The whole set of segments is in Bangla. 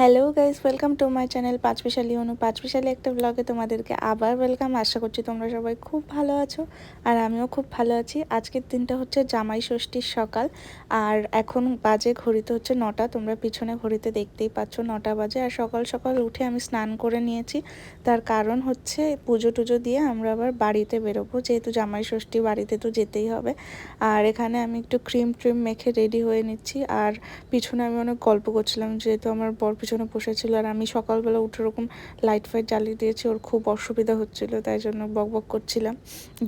Hello guys welcome to my channel Panchbishali Anu Panchbishali একটা ব্লগে তোমাদেরকে আবার ওয়েলকাম আশা করছি তোমরা সবাই খুব ভালো আছো আর আমিও খুব ভালো আছি। আজকের দিনটা হচ্ছে জামাই ষষ্ঠীর সকাল। আর এখন বাজে, ঘড়িতে হচ্ছে নটা। তোমরা পিছনে ঘড়িতে দেখতেই পাচ্ছ নটা বাজে। আর সকাল সকাল উঠে আমি স্নান করে নিয়েছি। তার কারণ হচ্ছে পুজো টুজো দিয়ে আমরা আবার বাড়িতে বেরোবো। যেহেতু জামাই ষষ্ঠী, বাড়িতে তো যেতেই হবে। আর এখানে আমি একটু ক্রিম ট্রিম মেখে রেডি হয়ে নিচ্ছি। আর পিছনে আমি অনেক গল্প করছিলাম, যেহেতু আমার বর পিছনে বসেছিল আর আমি সকালবেলা উঠে ওরকম লাইট ফাইট জ্বালিয়ে দিয়েছি, ওর খুব অসুবিধা হচ্ছিল, তাই জন্য বক বক করছিলাম।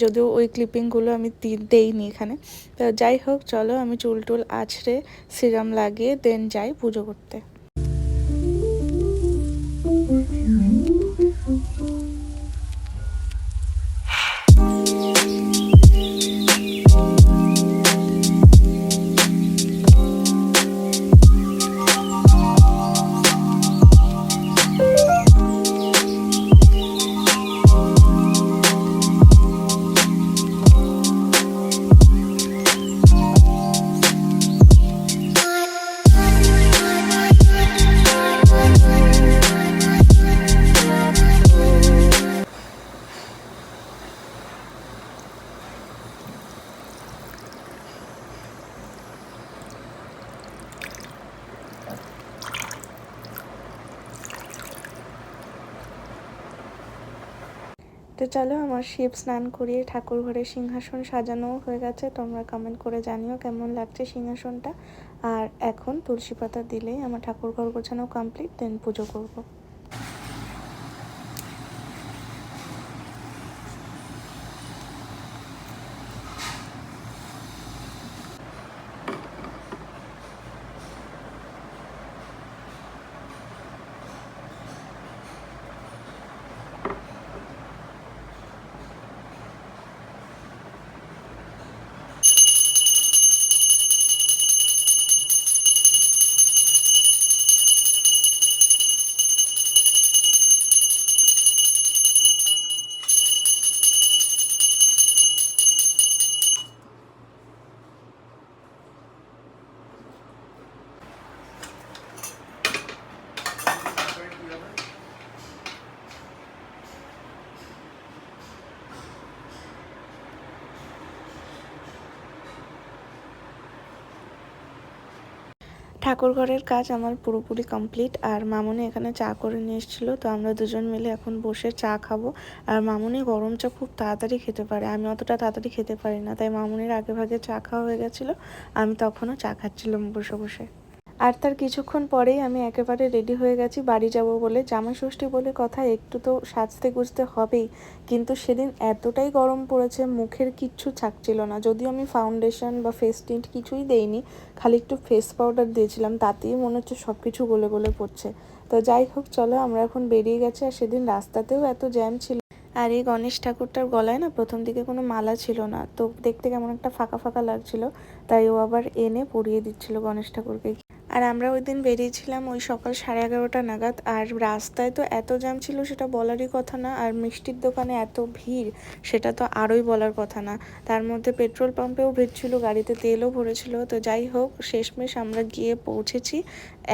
যদিও ওই ক্লিপিংগুলো আমি দেইনি এখানে। তো যাই হোক, চলো আমি চুল টুল আছড়ে সিরাম লাগিয়ে দেন যাই পুজো করতে। চলো আমার শিব স্নান করিয়ে ঠাকুর ঘরে সিংহাসন সাজানোও হয়ে গেছে তোমরা কমেন্ট করে জানিও কেমন লাগছে সিংহাসনটা আর এখন তুলসী পাতা দিলেই আমার ঠাকুর ঘর গোছানো কমপ্লিট দেন পুজো করব। ঠাকুর ঘরের কাজ আমার পুরোপুরি কমপ্লিট। আর মামনি এখানে চা করে নিয়ে এসেছিল, তো আমরা দুজন মিলে এখন বসে চা খাব। আর মামনি গরম চা খুব তাড়াতাড়ি খেতে পারে। আমি অতটা তাড়াতাড়ি খেতে পারি না, তাই মামনির আগে ভাগে চা খাওয়া হয়ে গেছিল। আমি তখনও চা খাচ্ছিলাম বসে বসে। আর তার কিছুক্ষণ পরেই আমি একেবারে রেডি হয়ে গেছি, বাড়ি যাব বলে। জামাই ষষ্ঠী বলে কথা, একটু তো সাজতে গুজতে হবেই। কিন্তু সেদিন এতটাই গরম পড়েছে, মুখের কিচ্ছু ছাকছিল না। যদিও আমি ফাউন্ডেশন বা ফেস টিন্ট কিছুই দেইনি, খালি একটু ফেস পাউডার দিয়েছিলাম, তাতেই মনে হচ্ছে সব কিছু গলে গলে পড়ছে। তো যাই হোক, চলো, আমরা এখন বেরিয়ে গেছি, আর সেদিন রাস্তাতেও এত জ্যাম ছিল। আর এই গণেশ ঠাকুরটার গলায় না প্রথম দিকে কোনো মালা ছিল না, তো দেখতে কেমন একটা ফাঁকা ফাঁকা লাগছিল। তাই ও আবার এনে পরিয়ে দিচ্ছিল গণেশ ঠাকুরকে। আর আমরা ওই দিন বেরিয়েছিলাম ওই সকাল সাড়ে এগারোটা নাগাদ। আর রাস্তায় তো এত জ্যাম ছিল সেটা বলারই কথা না, আর মিষ্টির দোকানে এত ভিড় সেটা তো আরোই বলার কথা না। তার মধ্যে পেট্রোল পাম্পেও ভিড় ছিল, গাড়িতে তেলও ভরেছিল। তো যাই হোক, শেষমেশ আমরা গিয়ে পৌঁছেছি।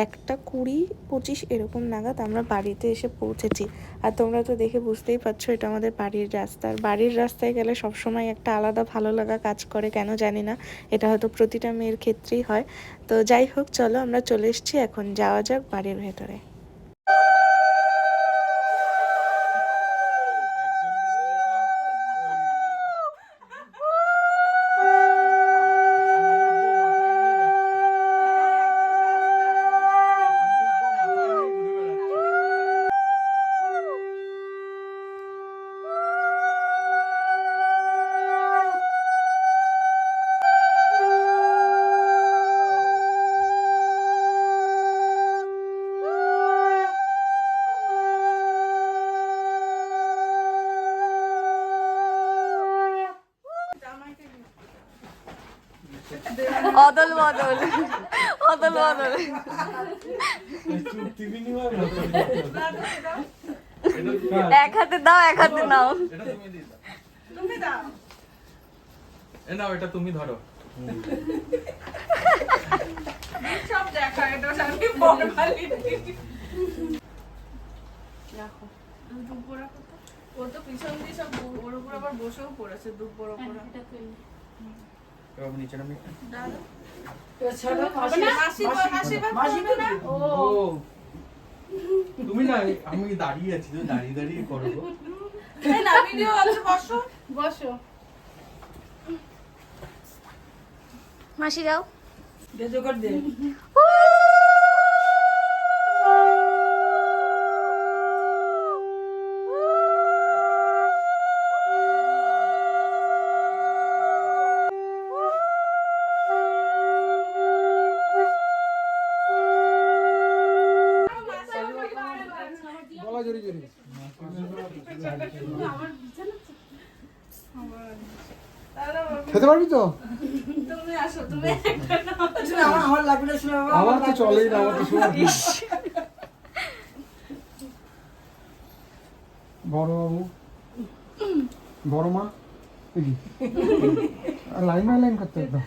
একটা কুড়ি পঁচিশ এরকম নাগাদ আমরা বাড়িতে এসে পৌঁছেছি। আর তোমরা তো দেখে বুঝতেই পারছ, এটা আমাদের বাড়ির রাস্তা। আর বাড়ির রাস্তায় গেলে সবসময় একটা আলাদা ভালো লাগা কাজ করে, কেন জানি না। এটা হয়তো প্রতিটা মেয়ের ক্ষেত্রেই হয়। তো যাই হোক চলো আমরা চলে এসছি এখন যাওয়া যাক বাড়ির ভেতরে। অদল বদল। অদল বদল। এক হাতে দাও এক হাতে নাও। তুমি দাও এ নাও এটা তুমি ধরো। সব দেখা এটা আমি ফর্মালিটি রাখো। দুপুরা ও তো। পিছন দিয়ে সব ওর উপর আবার বসেও পড়েছে দুপুর উপর এবার নিচে নামি ও ও তুমি না আমি দাঁড়িয়ে আছি তো দাঁড়িয়ে দাঁড়িয়ে করো বসো বসো মাসি যাও গলা খেতে পারবি তো? তুমি আসো তুমি আমার তো চলেই না আমার তো বড় বাবু। বড় মা। লাইন বাই লাইন করতে একদম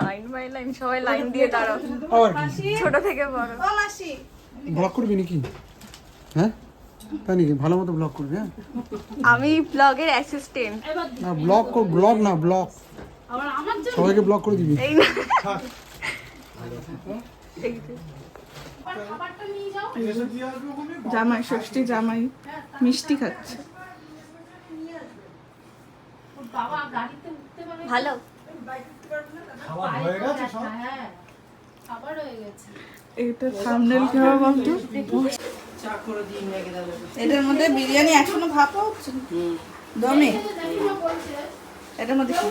লাইন বাই লাইন সবাই লাইন দিয়ে দাঁড়াও। ছোট থেকে বড়। ব্লক করবি নাকি? হ্যাঁ? তাই নাকি? ভালো মতো ব্লক করবি হ্যাঁ? আমি ব্লগের অ্যাসিস্ট্যান্ট না ব্লক কর ব্লগ না ব্লক সবাইকে ব্লক করে দিবি। এই না। জামাই ষষ্ঠী জামাই মিষ্টি খাচ্ছে। ভালো। এটা থামনেল কি হবে বলতো? এটার মধ্যে বিরিয়ানি এখনও ভাপা হচ্ছে দমে? এটার মধ্যে কি?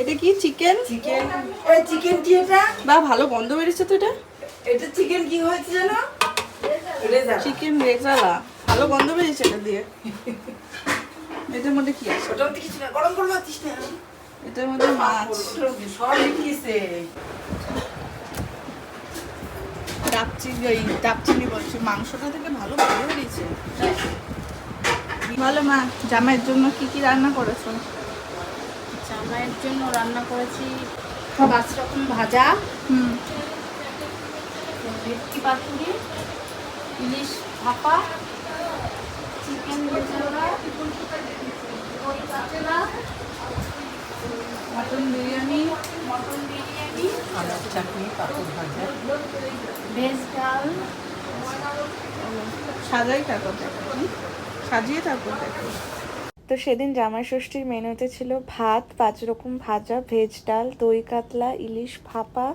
এটা কি চিকেন চিকেন ওই চিকেন কি এটা? বা ভালো গন্ধ বেরিয়েছে তো এটা? এটা চিকেন কি হয়েছে জানো চিকেন রেজালা। ভালো গন্ধ বেরিয়েছে এটা দিয়ে। এটার মধ্যে কি আছে? ওটা তো কিছু না গরম গরম আছিস না। এটার মধ্যে মাছ। সব লিখিয়েছে ডাবচিনি ওই ডাবচিনি বলছি মাংসটা থেকে ভালো ভালো বেরিয়েছে ভালো মা জামাইয়ের জন্য কি কি রান্না করেছ? জামাইয়ের জন্য রান্না করেছি পাঁচ রকম ভাজা হুম। ভেটকি পাতুরি ইলিশ ভাপা চিকেন কাতলা মটন বিরিয়ানি মটন বিরিয়ানি চাটনি পাঁপড় ভাজা। ভেজ ডাল। সাজাই থাকো সাজিয়ে থাকো তো সেদিন জামাই ষষ্ঠীর মেনুতে ছিল ভাত পাঁচ রকম ভাজা ভেজ ডাল দই কাতলা ইলিশ ভাপা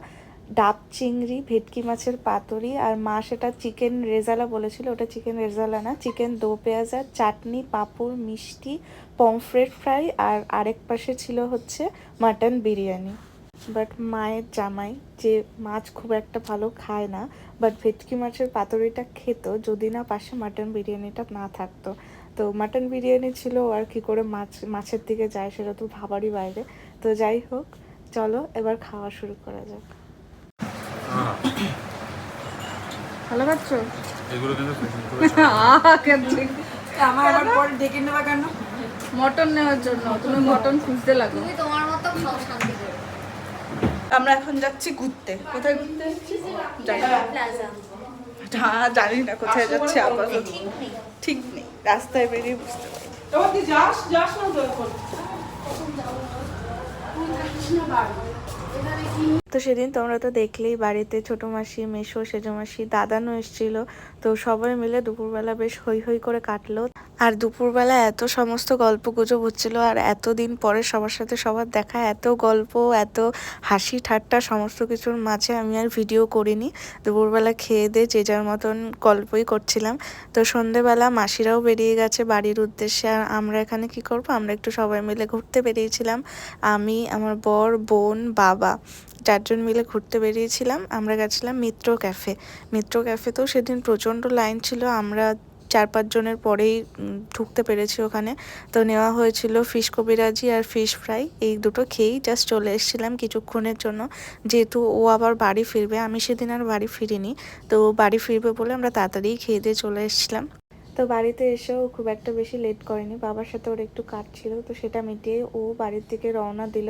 ডাব চিংড়ি, ভেটকি মাছের পাতুরি আর মা সেটা চিকেন রেজালা বলেছিল, ওটা চিকেন রেজালা না, চিকেন দো পেঁয়াজা চাটনি, পাঁপড়, মিষ্টি, পমফ্রেট ফ্রাই আর আরেক পাশে ছিল হচ্ছে মাটন বিরিয়ানি। বাট মায়ের জামাই যে মাছ খুব একটা ভালো খায় না, বাট ভেটকি মাছের পাতুরিটা খেত যদি না পাশে মাটন বিরিয়ানিটা না থাকতো। তো মাটন বিরিয়ানি ছিল আর কি করে মাছ, মাছের দিকে যায় সেটা তো ভাবারই বাইরে। তো যাই হোক, চলো এবার খাওয়া শুরু করা যাক। ভালো খাচ্ছ? এগুলো কিন্তু আমার আবার পরে ডেকে নেবা কেন? মটন নেওয়ার জন্য তুমি মটন খুঁজতে লাগো। তুমি তোমার মতো খাও শান্তি করে আমরা এখন যাচ্ছি ঘুরতে। কোথায় ঘুরতে? জানি না। হ্যাঁ জানি না কোথায় যাচ্ছি আপাতত। ঠিক নেই। রাস্তায় বেরিয়ে বুঝতে পারি তুই যাস যাস না তো সেদিন তোমরা তো দেখলেই বাড়িতে ছোট মাসি, মেশো, সেজো মাসি, দাদানও এসেছিল। তো সবাই মিলে দুপুরবেলা বেশ হই হই করে কাটলো। আর দুপুরবেলা এত সমস্ত গল্প গুজব হচ্ছিল আর এতদিন পরে সবার সাথে সবার দেখা, এত গল্প, এত হাসি ঠাট্টা সমস্ত কিছুর মাঝে আমি আর ভিডিও করিনি। দুপুরবেলা খেয়ে দিয়ে যে যার মতন গল্পই করছিলাম। তো সন্ধেবেলা মাসিরাও বেরিয়ে গেছে বাড়ির উদ্দেশ্যে। আর আমরা এখানে কি করব? আমরা একটু সবাই মিলে ঘুরতে বেরিয়েছিলাম। আমি, আমার বর, বোন, বাবা। চারজন মিলে ঘুরতে বেরিয়েছিলাম। আমরা গেছিলাম মিত্র ক্যাফে। মিত্র ক্যাফেতেও সেদিন প্রচণ্ড লাইন ছিল। আমরা চার পাঁচজনের পরেই ঢুকতে পেরেছি ওখানে। তো নেওয়া হয়েছিল ফিশ কবিরাজি আর ফিশ ফ্রাই। এই দুটো খেয়েই জাস্ট চলে এসেছিলাম কিছুক্ষণের জন্য। যেহেতু ও আবার বাড়ি ফিরবে, আমি সেদিন আর বাড়ি ফিরিনি। তো বাড়ি ফিরবে বলে আমরা তাড়াতাড়ি খেয়ে দিয়ে চলে এসেছিলাম। তো বাড়িতে এসেও খুব একটা বেশি লেট করেনি। বাবার সাথে ওর একটু কাজ ছিল, তো সেটা মিটিয়ে ও বাড়ির দিকে রওনা দিল।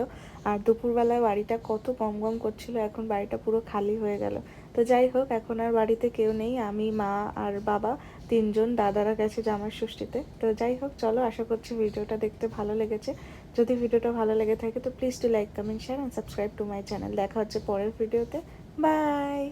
আর দুপুরবেলায় বাড়িটা কত গম গম করছিল, এখন বাড়িটা পুরো খালি হয়ে গেল। তো যাই হোক, এখন আর বাড়িতে কেউ নেই, আমি, মা আর বাবা, তিনজন দাদারা গেছে জামার ষষ্ঠীতে। তো যাই হোক, চলো, আশা করছি ভিডিওটা দেখতে ভালো লেগেছে। যদি ভিডিওটা ভালো লেগে থাকে তো please to like comment share and subscribe to my channel দেখা হচ্ছে পরের ভিডিওতে। বাই